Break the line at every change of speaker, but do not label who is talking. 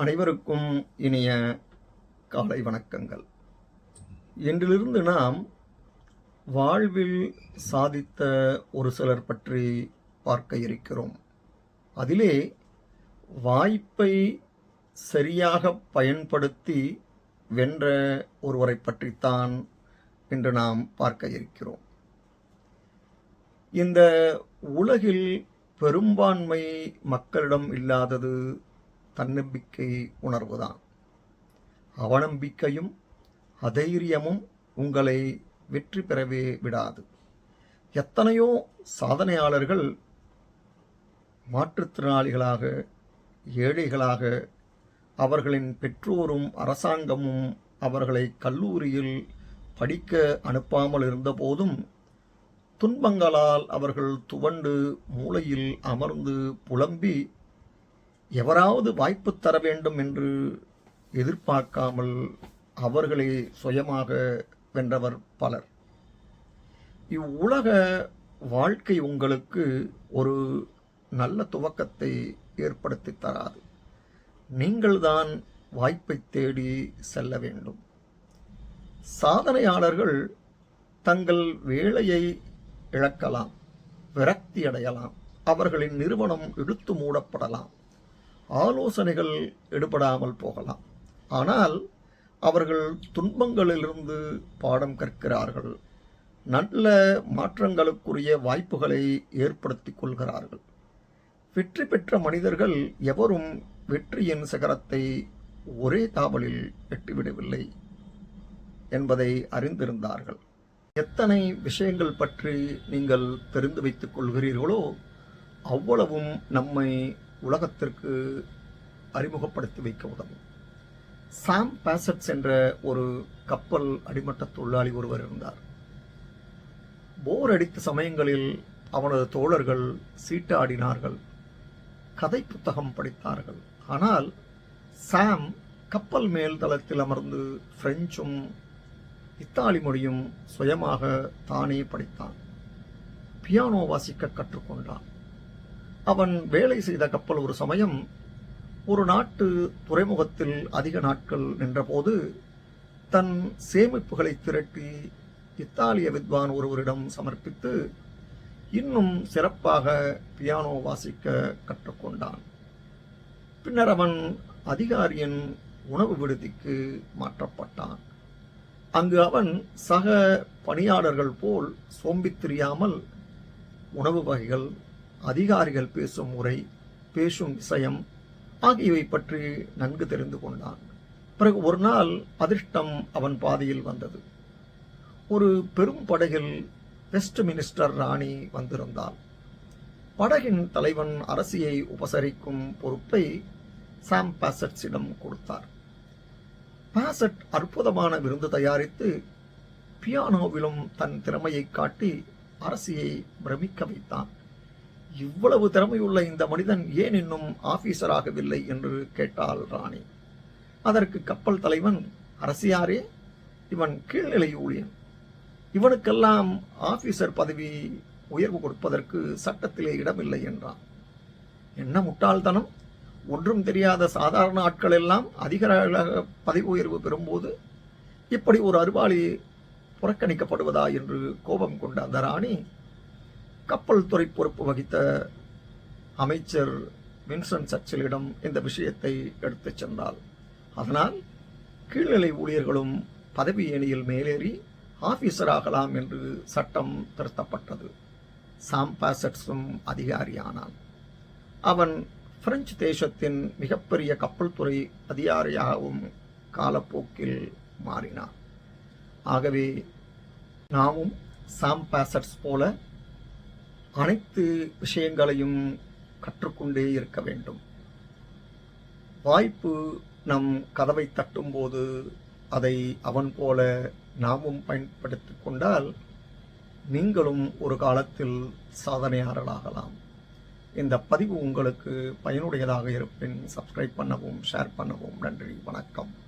அனைவருக்கும் இனிய காலை வணக்கங்கள். இன்றிலிருந்து நாம் வாழ்வில் சாதித்த ஒரு சிலர் பற்றி பார்க்க இருக்கிறோம். அதிலே வாய்ப்பை சரியாக பயன்படுத்தி வென்ற ஒருவரை பற்றித்தான் இன்று நாம் பார்க்க இருக்கிறோம். இந்த உலகில் பெரும்பான்மை மக்களிடம் இல்லாதது தன்னம்பிக்கை உணர்வுதான். அவநம்பிக்கையும் அதைரியமும் உங்களை வெற்றி பெறவே விடாது. எத்தனையோ சாதனையாளர்கள் மாற்றுத்திறனாளிகளாக ஏழைகளாக அவர்களின் பெற்றோரும் அரசாங்கமும் அவர்களை கல்லூரியில் படிக்க அனுப்பாமல் இருந்தபோதும் துன்பங்களால் அவர்கள் துவண்டு மூளையில் அமர்ந்து புலம்பி எவராவது வாய்ப்பு தர வேண்டும் என்று எதிர்பார்க்காமல் அவர்களை சுயமாக வென்றவர் பலர். இவ்வுலக வாழ்க்கை உங்களுக்கு ஒரு நல்ல துவக்கத்தை ஏற்படுத்தி தராது. நீங்கள்தான் வாய்ப்பை தேடி செல்ல வேண்டும். சாதனையாளர்கள் தங்கள் வேலையை இழக்கலாம் விரக்தி அடையலாம் அவர்களின் நிறுவனம் இழுத்து மூடப்படலாம். ஆலோசனைகள் எடுபடாமல் போகலாம். ஆனால் அவர்கள் துன்பங்களிலிருந்து பாடம் கற்கிறார்கள். நல்ல மாற்றங்களுக்குரிய வாய்ப்புகளை ஏற்படுத்தி கொள்கிறார்கள். வெற்றி பெற்ற மனிதர்கள் எவரும் வெற்றியின் சிகரத்தை ஒரே தாவலில் எட்டிவிடவில்லை என்பதை அறிந்திருந்தார்கள். எத்தனை விஷயங்கள் பற்றி நீங்கள் தெரிந்து வைத்துக் கொள்கிறீர்களோ அவ்வளவும் நம்மை உலகத்திற்கு அறிமுகப்படுத்தி வைக்க உதவும். சாம் பாசட்ஸ் என்ற ஒரு கப்பல் அடிமட்ட தொழிலாளி ஒருவர் இருந்தார். போர் அடித்த சமயங்களில் அவனது தோழர்கள் சீட்டாடினார்கள். கதை புத்தகம் படித்தார்கள். ஆனால் சாம் கப்பல் மேல் தளத்தில் அமர்ந்து பிரெஞ்சும் இத்தாலி மொழியும் சுயமாக தானே படித்தான். பியானோ வாசிக்க கற்றுக்கொண்டான். அவன் வேலை செய்த கப்பல் ஒரு சமயம் ஒரு நாட்டு துறைமுகத்தில் அதிக நாட்கள் நின்றபோது தன் சேமிப்புகளை திரட்டி இத்தாலிய வித்வான் ஒருவரிடம் சமர்ப்பித்து இன்னும் சிறப்பாக பியானோ வாசிக்க கற்றுக்கொண்டான். பின்னர் அவன் அதிகாரியின் உணவு விடுதிக்கு மாற்றப்பட்டான். அங்கு அவன் சக பணியாளர்கள் போல் சோம்பித் திரியாமல் உணவு வகைகள் அதிகாரிகள் பேசும் முறை பேசும் விஷயம் ஆகியவை பற்றி நன்கு தெரிந்து கொண்டான். பிறகு ஒரு நாள் அதிர்ஷ்டம் அவன் பாதையில் வந்தது. ஒரு பெரும் படகில் வெஸ்ட் மினிஸ்டர் ராணி வந்திருந்தாள். படகின் தலைவன் அரசியை உபசரிக்கும் பொறுப்பை சாம் பாசட்ஸிடம் கொடுத்தார். பாசட் அற்புதமான விருந்து தயாரித்து பியானோவிலும் தன் திறமையை காட்டி அரசியை பிரமிக்க வைத்தான். இவ்வளவு திறமையுள்ள இந்த மனிதன் ஏன் இன்னும் ஆபீசராகவில்லை என்று கேட்டாள் ராணி. அதற்கு கப்பல் தலைவன் அரசியாரே இவன் கீழ்நிலை ஊழியன். இவனுக்கெல்லாம் ஆபீசர் பதவி உயர்வு கொடுப்பதற்கு சட்டத்திலே இடமில்லை என்றான். என்ன முட்டாள்தனம்! ஒன்றும் தெரியாத சாதாரண ஆட்கள் எல்லாம் அதிகாரிகளாக பதவி உயர்வு பெறும்போது இப்படி ஒரு அறிவாளி புறக்கணிக்கப்படுவதா? என்று கோபம் கொண்ட அந்த ராணி கப்பல் துறை பொறுப்பு வகித்த அமைச்சர் வின்சன் சர்ச்சிலிடம் இந்த விஷயத்தை எடுத்துச் சென்றாள் அதனால் கீழ்நிலை ஊழியர்களும் பதவி ஏணியில் மேலேறி ஆபீசராகலாம் என்று சட்டம் திருத்தப்பட்டது. சாம் பாசட்ஸும் அதிகாரியானான். அவன் பிரெஞ்சு தேசத்தின் மிகப்பெரிய கப்பல் துறை அதிகாரியாகவும் காலப்போக்கில் மாறினான். ஆகவே நாமும் சாம் பாசட்ஸ் போல அனைத்து விஷயங்களையும் கற்றுக்கொண்டே இருக்க வேண்டும். வாய்ப்பு நம் கதவை தட்டும்போது அதை அவன் போல நாமும் பயன்படுத்திக் கொண்டால் நீங்களும் ஒரு காலத்தில் சாதனையாளர்களாகலாம். இந்த பதிவு உங்களுக்கு பயனுடையதாக இருப்பின் சப்ஸ்கிரைப் பண்ணவும் ஷேர் பண்ணவும் நன்றி வணக்கம்.